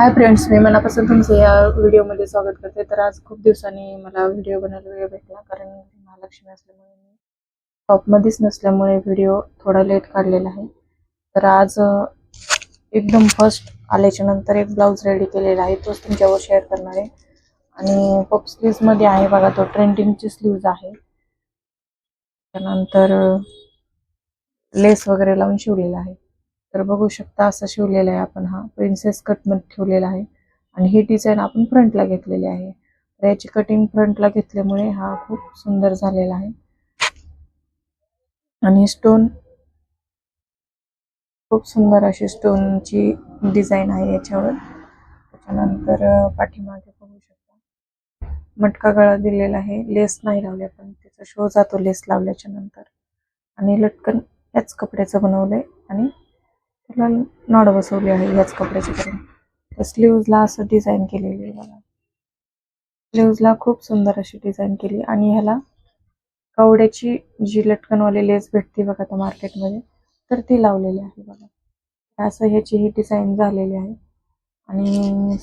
Hi friends मी मनापासून तुमचं या व्हिडिओमध्ये स्वागत करते. तर आज खूप दिवसांनी मला व्हिडिओ बनायला वेळ भेटला कारण महालक्ष्मी असल्यामुळे मी टॉपमध्येच नसल्यामुळे व्हिडिओ थोडा लेट काढलेला आहे. तर आज एकदम फर्स्ट आल्याच्यानंतर एक ब्लाऊज रेडी केलेला आहे तोच तुमच्यावर शेअर करणार आहे. आणि पपमध्ये आहे बघा तो ट्रेंडिंगची स्लीव्ज आहे. त्यानंतर लेस वगैरे लावून शिवलेला आहे. तर बघू शकता असं शिवलेलं आहे आपण हा प्रिन्सेस कटमध्ये ठेवलेला आहे. आणि ही डिझाईन आपण फ्रंटला घेतलेली आहे. तर याची कटिंग फ्रंटला घेतल्यामुळे हा खूप सुंदर झालेला आहे. आणि स्टोन खूप सुंदर अशी स्टोनची डिझाईन आहे याच्यावर. त्याच्यानंतर पाठीमागे बघू शकता. मटका गळा दिलेला आहे. लेस नाही लावले पण त्याचा शो जातो लेस लावल्याच्या नंतर. आणि लटकन याच कपड्याचं बनवलंय. आणि त्याला नॉड बसवली आहे याच कपड्याची करून तर स्लीवजला असं डिझाईन केलेली आहे बघा. स्लीव्जला खूप सुंदर अशी डिझाईन केली. आणि ह्याला कवड्याची जी लटकनवाली लेस भेटते बघा आता मार्केटमध्ये तर ती लावलेली आहे बघा. असं ह्याची ही डिझाईन झालेली आहे. आणि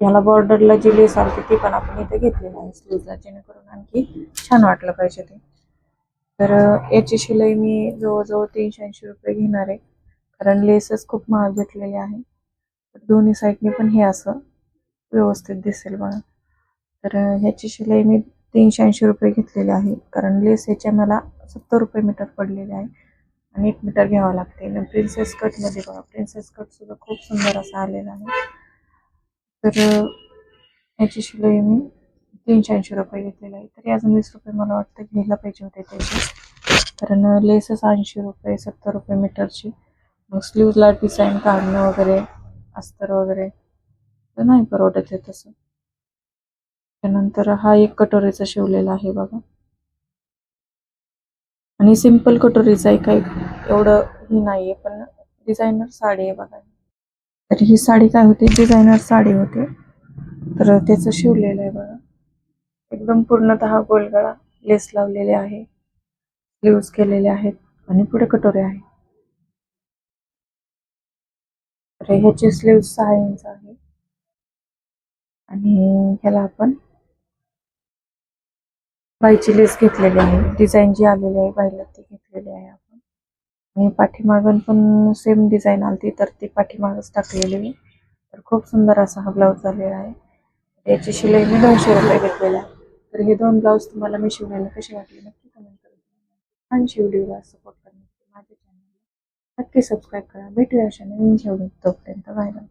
ह्याला बॉर्डरला जी लेस आली ती पण आपण इथे घेतलेली आहे स्लीव्जला जेणेकरून आणखी छान वाटलं पाहिजे ते. तर याची शिलाई मी जवळजवळ तीनशे ऐंशी रुपये घेणार आहे. कारण लेसेस खूप महाग घेतलेले आहे. दोन्ही साईडने पण हे असं व्यवस्थित दिसेल बघा. तर ह्याची शिलाई मी तीनशे ऐंशी रुपये घेतलेली आहे. कारण लेस ह्याच्या मला सत्तर रुपये मीटर पडलेले आहे. आणि एक मीटर घ्यावं लागते. आणि प्रिन्सेस कटमध्ये बघा. प्रिन्सेस कटसुद्धा खूप सुंदर असा आलेला आहे. तर ह्याची शिलाई मी तीनशे ऐंशी रुपये घेतलेली आहे. तरी अजून वीस रुपये मला वाटतं घ्यायला पाहिजे होते त्याचे. कारण लेसच ऐंशी रुपये सत्तर रुपये मीटरची मग स्लीवला डिझाईन काढणं वगैरे अस्तर वगैरे तर नाही परवडत आहे तसं. त्यानंतर हा एक कटोरीचा शिवलेला आहे बघा. आणि सिंपल कटोरीचा आहे. काही एवढं ही नाहीये पण डिझायनर साडी आहे बघा. तर ही साडी काय होती? डिझायनर साडी होते. तर त्याचं शिवलेलं आहे बघा. एकदम पूर्णतः गोलगळा लेस लावलेले आहे. स्लीव्स केलेले आहेत आणि पुढे कटोरे आहे तर ह्याची स्लीव सहा इंच आहे. आणि ह्याला आपण बाईची लेस घेतलेली आहे. डिझाईन जी आलेली आहे बाईला ती घेतलेली आहे आपण. आणि पाठीमागून पण सेम डिझाईन आलती तर ती पाठीमागच टाकलेली आहे तर खूप सुंदर असा हा ब्लाऊज झालेला आहे. याची शिलाई मी दोनशे रुपये घेतलेला आहे. तर हे दोन ब्लाऊज तुम्हाला मी शिवण्याला कसे वाटले नक्की कमेंट करून आणि शिवलीला सपोर्ट नक्की सबस्क्राईब करा. भेटूया अशा नवीन शेवटी तोपर्यंत बाय बाय